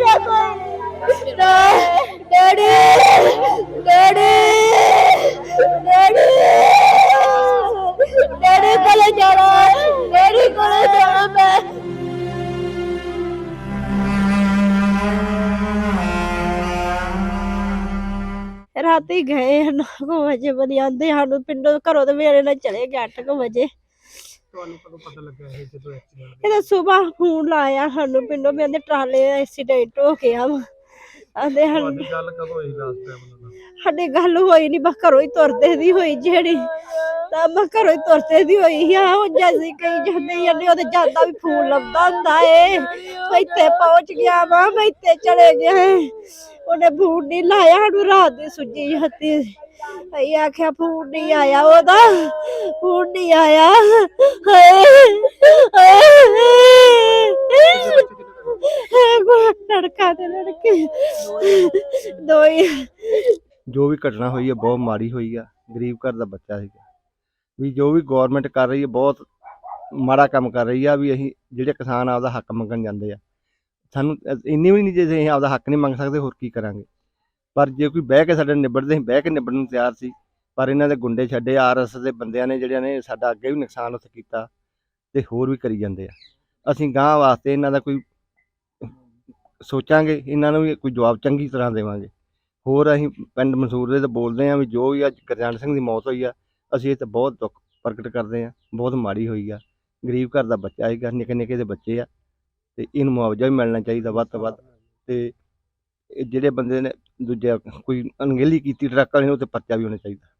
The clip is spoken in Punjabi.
ਮੇਰਾ ਕੋਈ ਨਾ ਡੈਡੀ ਡੈਡੀ ਡੈਡੀ ਡੈਡੀ ਕੋਲੇ ਜਾਣਾ ਡੈਡੀ ਕੋਲੇ ਜਾਣਾ ਮੈਂ ਰਾਤੀ ਗਏ 9 ਵਜੇ ਬਣੀ, ਆਂਦੇ ਸਾਨੂੰ ਪਿੰਡੋਂ ਘਰੋਂ ਤੇ ਮੇਰੇ ਨਾਲ ਚਲੇ ਗਏ 8 ਵਜੇ। ਤੁਹਾਨੂੰ ਕਦੋਂ ਪਤਾ ਲੱਗਾ ਇਹ ਜਦੋਂ ਐਕਸੀਡੈਂਟ ਇਹਦਾ ਸਵੇਰ ਫੋਨ ਲਾਇਆ ਸਾਨੂੰ ਪਿੰਡੋਂ ਆਂਦੇ ਟਰਾਲੇ ਦਾ ਐਕਸੀਡੈਂਟ ਹੋ ਗਿਆ ਵਾ। ਆਂਦੇ ਤੁਹਾਡੀ ਗੱਲ ਕਦੋਂ ਹੋਈ ਲਾਸਟ ਟਾਈਮ ਉਹਨਾਂ ਨਾਲ? ਸਾਡੀ ਗੱਲ ਹੋਈ ਨਹੀਂ ਬਸ ਘਰੋਂ ਹੀ ਤੁਰਦੇ ਦੀ ਹੋਈ ਜਿਹੜੀ। ਤਾਂ ਮੈਂ ਘਰੋਂ ਹੀ ਤੁਰਦੇ ਦੀ ਹੋਈ ਆ ਉਹ ਜੈਸੀ ਕਈ ਜਾਂਦੇ ਜਾਂਦੇ ਉਹਦੇ ਜਾਂਦਾ ਵੀ ਫੋਨ ਲੱਭਦਾ ਹੁੰਦਾ ਏ। ਮੈਂ ਇੱਥੇ ਪਹੁੰਚ ਗਿਆ ਵਾ ਮੈਂ ਇੱਥੇ ਚਲੇ ਗਿਆ। ਉਹਨੇ ਫੋਨ ਨਹੀਂ ਲਾਇਆ, ਸਾਨੂੰ ਰਾਤ ਦੀ ਸੁੱਜੀ ਹੱਤੀ ਅਸੀਂ ਆਖਿਆ ਫੋਨ ਨਹੀਂ ਆਇਆ ਉਹਦਾ ਫੋਨ ਨਹੀਂ ਆਇਆ। ਹਾਏ ਹਾਏ ਲੜਕਾ ਤੇ ਲੜਕੀ। ਦੋ ਹੀ ਜੋ ਵੀ ਘਟਨਾ ਹੋਈ ਹੈ ਬਹੁਤ ਮਾੜੀ ਹੋਈ ਆ, ਗਰੀਬ ਘਰ ਦਾ ਬੱਚਾ ਸੀਗਾ। ਵੀ ਜੋ ਵੀ ਗਵਰਨਮੈਂਟ ਕਰ ਰਹੀ ਹੈ ਬਹੁਤ ਮਾੜਾ ਕੰਮ ਕਰ ਰਹੀ ਆ, ਵੀ ਅਸੀਂ ਜਿਹੜੇ ਕਿਸਾਨ ਉਹਦਾ ਹੱਕ ਮੰਗਣ ਜਾਂਦੇ ਆ। ਸਾਨੂੰ ਇੰਨੀ ਵੀ ਨਹੀਂ ਜੇ ਅਸੀਂ ਆਪਦਾ ਹੱਕ ਨਹੀਂ ਮੰਗ ਸਕਦੇ, ਹੋਰ ਕੀ ਕਰਾਂਗੇ? ਪਰ ਜੇ ਕੋਈ ਬਹਿ ਕੇ ਸਾਡੇ ਨਿਬੜਦੇ ਸੀ ਬਹਿ ਕੇ ਨਿਬੜਨ ਨੂੰ ਤਿਆਰ ਸੀ, ਪਰ ਇਹਨਾਂ ਦੇ ਗੁੰਡੇ ਛੱਡੇ ਆਰਐਸ ਦੇ ਬੰਦਿਆਂ ਨੇ ਜਿਹੜਿਆਂ ਨੇ ਸਾਡਾ ਅੱਗੇ ਵੀ ਨੁਕਸਾਨ ਉੱਥੇ ਕੀਤਾ ਤੇ ਹੋਰ ਵੀ ਕਰੀ ਜਾਂਦੇ ਆ। ਅਸੀਂ ਗਾਂ ਵਾਸਤੇ ਇਹਨਾਂ ਦਾ ਕੋਈ ਸੋਚਾਂਗੇ, ਇਹਨਾਂ ਨੂੰ ਵੀ ਕੋਈ ਜਵਾਬ ਚੰਗੀ ਤਰ੍ਹਾਂ ਦੇਵਾਂਗੇ। ਹੋਰ ਅਸੀਂ ਪਿੰਡ ਮਨਸੂਰ ਦੇ ਤੇ ਬੋਲਦੇ ਹਾਂ ਵੀ ਜੋ ਵੀ ਅੱਜ ਗੁਰਜੰਟ ਸਿੰਘ ਦੀ ਮੌਤ ਹੋਈ ਆ, ਅਸੀਂ ਇਹ ਤੇ ਬਹੁਤ ਦੁੱਖ ਪ੍ਰਗਟ ਕਰਦੇ ਹਾਂ, ਬਹੁਤ ਮਾੜੀ ਹੋਈ ਆ। ਗਰੀਬ ਘਰ ਦਾ ਬੱਚਾ ਹੈਗਾ ਨਿੱਕੇ ਨਿੱਕੇ ਦੇ ਬੱਚੇ ਆ ਤੇ ਇਹਨੂੰ ਮੁਆਵਜ਼ਾ ਵੀ ਮਿਲਣਾ ਚਾਹੀਦਾ ਵੱਧ ਤੋਂ ਵੱਧ। ਤੇ ਇਹ ਜਿਹੜੇ ਬੰਦੇ ਨੇ ਦੂਜਾ ਕੋਈ ਅਣਗਹਿਲੀ ਕੀਤੀ ਟਰੱਕ ਵਾਲੇ ਨੂੰ ਉਹ ਤੇ ਪਰਚਾ ਵੀ ਹੋਣਾ ਚਾਹੀਦਾ।